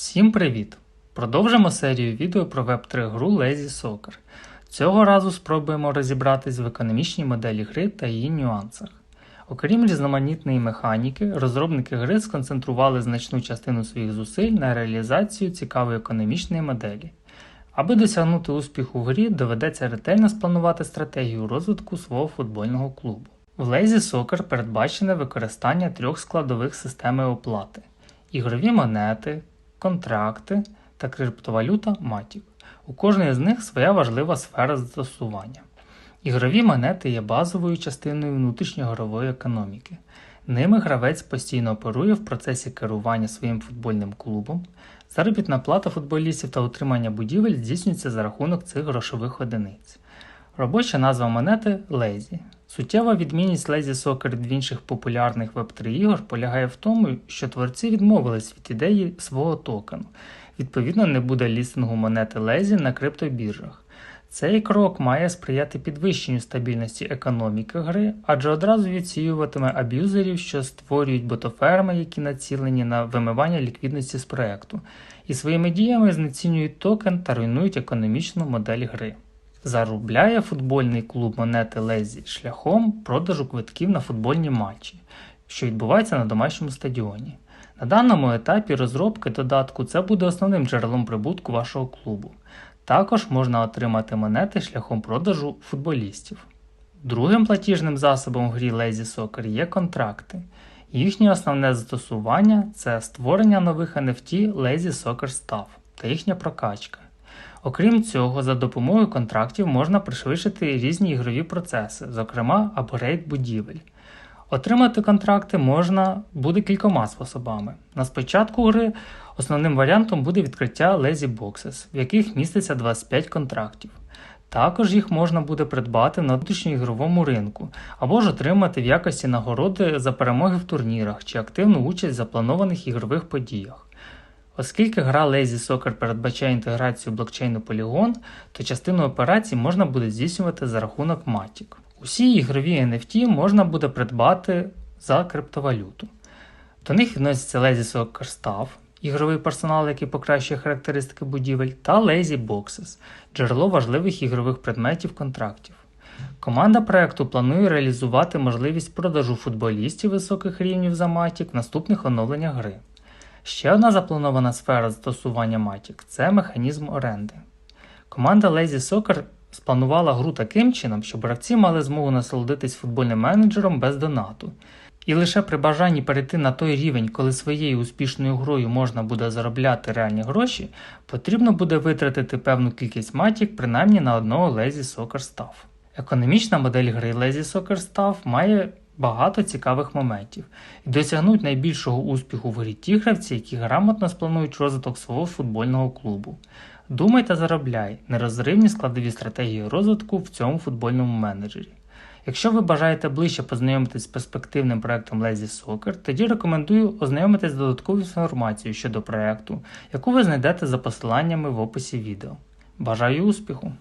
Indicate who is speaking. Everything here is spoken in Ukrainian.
Speaker 1: Всім привіт! Продовжимо серію відео про Web3 гру Lazy Soccer. Цього разу спробуємо розібратись в економічній моделі гри та її нюансах. Окрім різноманітної механіки, розробники гри сконцентрували значну частину своїх зусиль на реалізацію цікавої економічної моделі. Аби досягнути успіху в грі, доведеться ретельно спланувати стратегію розвитку свого футбольного клубу. В Lazy Soccer передбачене використання трьох складових системи оплати: ігрові монети, контракти та криптовалюта Matic. У кожної з них своя важлива сфера застосування. Ігрові монети є базовою частиною внутрішньогрової економіки. Ними гравець постійно оперує в процесі керування своїм футбольним клубом. Заробітна плата футболістів та утримання будівель здійснюється за рахунок цих грошових одиниць. Робоча назва монети Lazy. Суттєва відмінність Lazy Soccer від інших популярних Web3 ігор полягає в тому, що творці відмовились від ідеї свого токену. Відповідно, не буде лістингу монети Lazy на криптобіржах. Цей крок має сприяти підвищенню стабільності економіки гри, адже одразу відсіюватиме аб'юзерів, що створюють ботоферми, які націлені на вимивання ліквідності з проекту, і своїми діями знецінюють токен та руйнують економічну модель гри. Заробляє футбольний клуб монети Лезі шляхом продажу квитків на футбольні матчі, що відбувається на домашньому стадіоні. На даному етапі розробки додатку це буде основним джерелом прибутку вашого клубу. Також можна отримати монети шляхом продажу футболістів. Другим платіжним засобом в грі Lazy Soccer є контракти. Їхнє основне застосування це створення нових NFT Lazy Soccer Staff та їхня прокачка. Окрім цього, за допомогою контрактів можна пришвидшити різні ігрові процеси, зокрема апгрейд будівель. Отримати контракти можна буде кількома способами. На спочатку гри основним варіантом буде відкриття Lazy Boxes, в яких міститься 25 контрактів. Також їх можна буде придбати на внутрішньоігровому ринку, або ж отримати в якості нагороди за перемоги в турнірах чи активну участь в запланованих ігрових подіях. Оскільки гра Lazy Soccer передбачає інтеграцію блокчейну Polygon, то частину операцій можна буде здійснювати за рахунок Matic. Усі ігрові NFT можна буде придбати за криптовалюту. До них відносяться Lazy Soccer Staff, ігровий персонал, який покращує характеристики будівель, та Lazy Boxes джерело важливих ігрових предметів контрактів. Команда проекту планує реалізувати можливість продажу футболістів високих рівнів за Matic в наступних оновленнях гри. Ще одна запланована сфера застосування Matic – це механізм оренди. Команда Lazy Soccer спланувала гру таким чином, щоб гравці мали змогу насолодитись футбольним менеджером без донату. І лише при бажанні перейти на той рівень, коли своєю успішною грою можна буде заробляти реальні гроші, потрібно буде витратити певну кількість матік принаймні на одного Lazy Soccer Staff. Економічна модель гри Lazy Soccer Staff має багато цікавих моментів і досягнуть найбільшого успіху в грі ті гравці, які грамотно спланують розвиток свого футбольного клубу. Думай та заробляй нерозривні складові стратегії розвитку в цьому футбольному менеджері. Якщо ви бажаєте ближче познайомитись з перспективним проектом Lazy Soccer, тоді рекомендую ознайомитись з додатковою інформацією щодо проекту, яку ви знайдете за посиланнями в описі відео. Бажаю успіху!